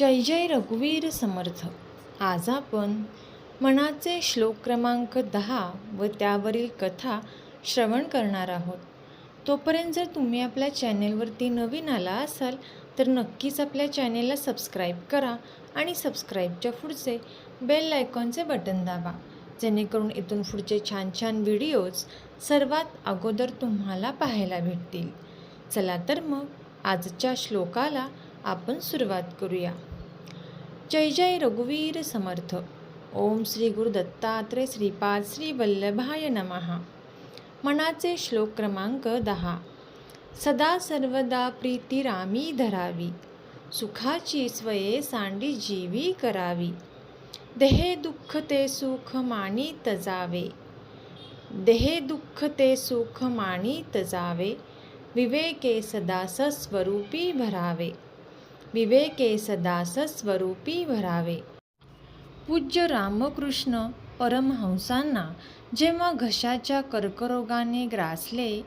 जय जय रघुवीर समर्थ. आज आपण मनाचे श्लोक क्रमांक दहा व त्यावरील कथा श्रवण करणार आहोत. तोपर्यंत जर तुम्ही आपल्या चॅनेलवरती नवीन आला असाल तर नक्कीच आपल्या चॅनेलला सबस्क्राईब करा आणि सबस्क्राईबच्या पुढचे बेल आयकॉनचे बटन दाबा. जेणेकरून इथून पुढचे छान छान व्हिडिओज सर्वात अगोदर तुम्हाला पाहायला भेटतील. चला तर मग आजच्या श्लोकाला आपण सुरुवात करूया. जय जय रघुवीर समर्थ. ओम श्री गुरु दत्तात्रय श्रीपाद श्री वल्लभाय नमहा मनाचे श्लोक क्रमांक दहा. सदा सर्वदा प्रीती रामी धरावी. सुखाची स्वये सांडी जीवी करावी. देहे दुःख ते सुख मानी तजावे. देहे दुःख ते सुख मानी तजावे. विवेके सदा सस्वरूपी भरावे. विवेके सदा सस्वरूपी भरावे. पूज्य रामकृष्ण परमहंसांना जेव्हा घशाच्या कर्करोगाने ग्रासले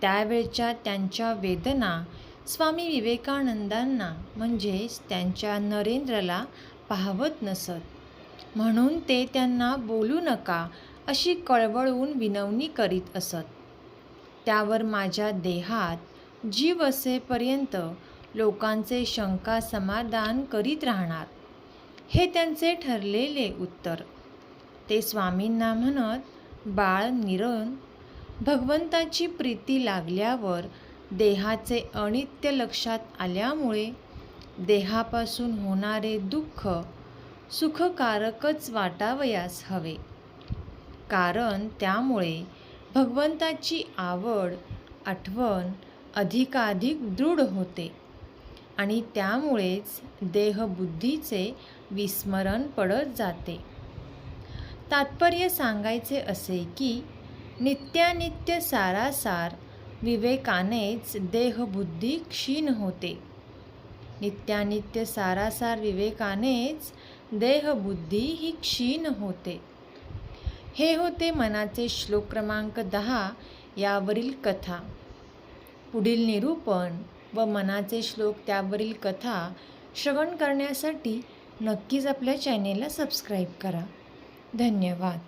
त्यावेळच्या त्यांच्या वेदना स्वामी विवेकानंदांना म्हणजेच त्यांच्या नरेंद्रला पाहवत नसत. म्हणून ते त्यांना बोलू नका अशी कळवळून विनवणी करीत असत. त्यावर माझ्या देहात जीव असेपर्यंत लोकांचे शंका समाधान करीत राहणार. हे त्यांचे ठरलेले उत्तर. ते स्वामींना म्हणत बाळ निरण भगवंताची प्रीती लागल्यावर देहाचे अनित्य लक्षात आल्यामुळे देहापासून होणारे दुःख सुखकारकच वाटावयास हवे. कारण त्यामुळे भगवंताची आवड आठवण अधिकाधिक दृढ होते. आणि त्यामुळेच देहबुद्धीचे विस्मरण पडत जाते. तात्पर्य सांगायचे असे की नित्यानित्य सारासार विवेकानेच देहबुद्धी क्षीण होते. नित्यानित्य सारासार विवेकानेच देहबुद्धी ही क्षीण होते. हे होते मनाचे श्लोक क्रमांक दहा यावरील कथा. पुढील निरूपण व मनाचे श्लोक त्यावरील कथा श्रवण करण्यासाठी नक्कीच आपल्या चॅनेलला सबस्क्राईब करा. धन्यवाद.